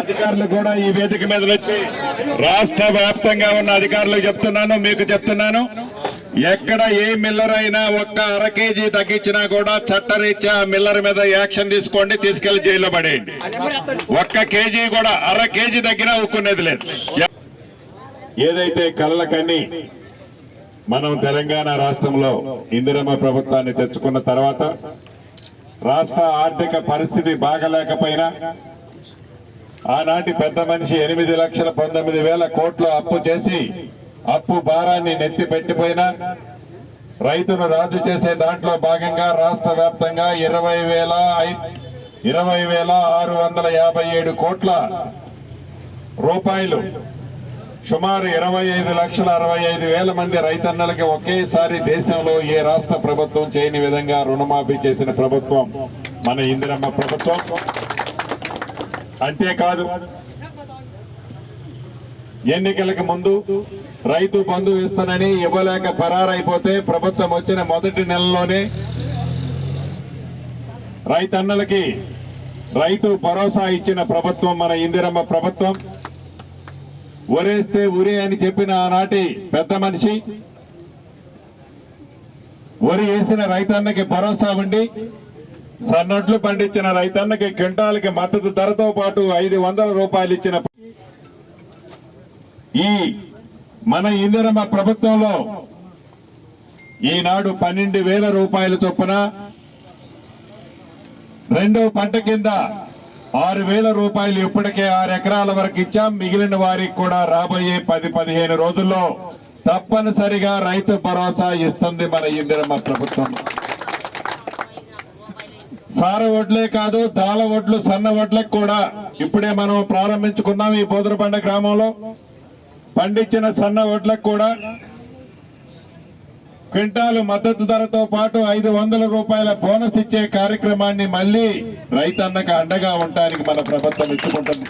అధికారులు కూడా ఈ వేదిక మీద వచ్చి రాష్ట్ర వ్యాప్తంగా ఉన్న అధికారులకు చెప్తున్నాను మీకు చెప్తున్నాను. ఎక్కడ ఏ మిల్లర్ అయినా ఒక్క అర కేజీ తగ్గించినా కూడా చట్టరీత్యా మిల్లర్ మీద యాక్షన్ తీసుకోండి తీసుకెళ్ళి జైల్లో పడేయండి. ఒక్క కేజీ కూడా అర కేజీ తగ్గినా ఒక్కునేది లేదు. ఏదైతే కళ్ళకన్నీ మనం తెలంగాణ రాష్ట్రంలో ఇందిరమ్మ ప్రభుత్వాన్ని తెచ్చుకున్న తర్వాత రాష్ట్ర ఆర్థిక పరిస్థితి బాగలేకపోయినా ఆనాటి పెద్ద మనిషి ఎనిమిది లక్షల పంతొమ్మిది వేల కోట్లు అప్పు చేసి అప్పు భారాన్ని నెత్తి పెట్టిపోయినా రైతును రాజు చేసే దాంట్లో భాగంగా రాష్ట్ర వ్యాప్తంగా ఇరవై వేల ఐ- ఇరవై వేల ఆరు వందల యాభై ఏడు కోట్ల రూపాయలు. సుమారు ఇరవై ఐదు లక్షల అరవై ఐదు వేల మంది రైతన్నలకి ఒకేసారి దేశంలో ఏ రాష్ట్ర ప్రభుత్వం చేయని విధంగా రుణమాఫీ చేసిన ప్రభుత్వం మన ఇందిరమ్మ ప్రభుత్వం. అంతేకాదు ఎన్నికలకు ముందు రైతు బంధు ఇస్తానని ఇవ్వలేక పరారైపోతే ప్రభుత్వం వచ్చిన మొదటి నెలలోనే రైతన్నలకి రైతు భరోసా ఇచ్చిన ప్రభుత్వం మన ఇందిరమ్మ ప్రభుత్వం. ఒరేస్తే ఉరి అని చెప్పిన ఆనాటి పెద్ద మనిషి వరి వేసిన రైతన్నకి భరోసా ఉండి సన్నట్లు పండించిన రైతన్నకి క్వింటాలకి మద్దతు ధరతో పాటు ఐదు వందల రూపాయలు ఇచ్చిన ఈ మన ఇందిరమ్మ ప్రభుత్వంలో ఈనాడు పన్నెండు వేల రూపాయల చొప్పున రెండో పంట కింద ఆరు వేల రూపాయలు ఇప్పటికే ఆరు ఎకరాల వరకు ఇచ్చాం. మిగిలిన వారికి కూడా రాబోయే పది పదిహేను రోజుల్లో తప్పనిసరిగా రైతు భరోసా ఇస్తుంది మన ఇందిరమ్మ ప్రభుత్వం. సార వడ్లే కాదు దాల వడ్లు సన్న వడ్లకు కూడా ఇప్పుడే మనం ప్రారంభించుకున్నాం ఈ బోదరబండ గ్రామంలో. పండించిన సన్న వడ్లకు కూడా క్వింటాలు మద్దతు ధరతో పాటు ఐదు వందల రూపాయల బోనస్ ఇచ్చే కార్యక్రమాన్ని మళ్ళీ రైతన్నకు అండగా ఉండటానికి మన ప్రభుత్వం ఇచ్చుకుంటుంది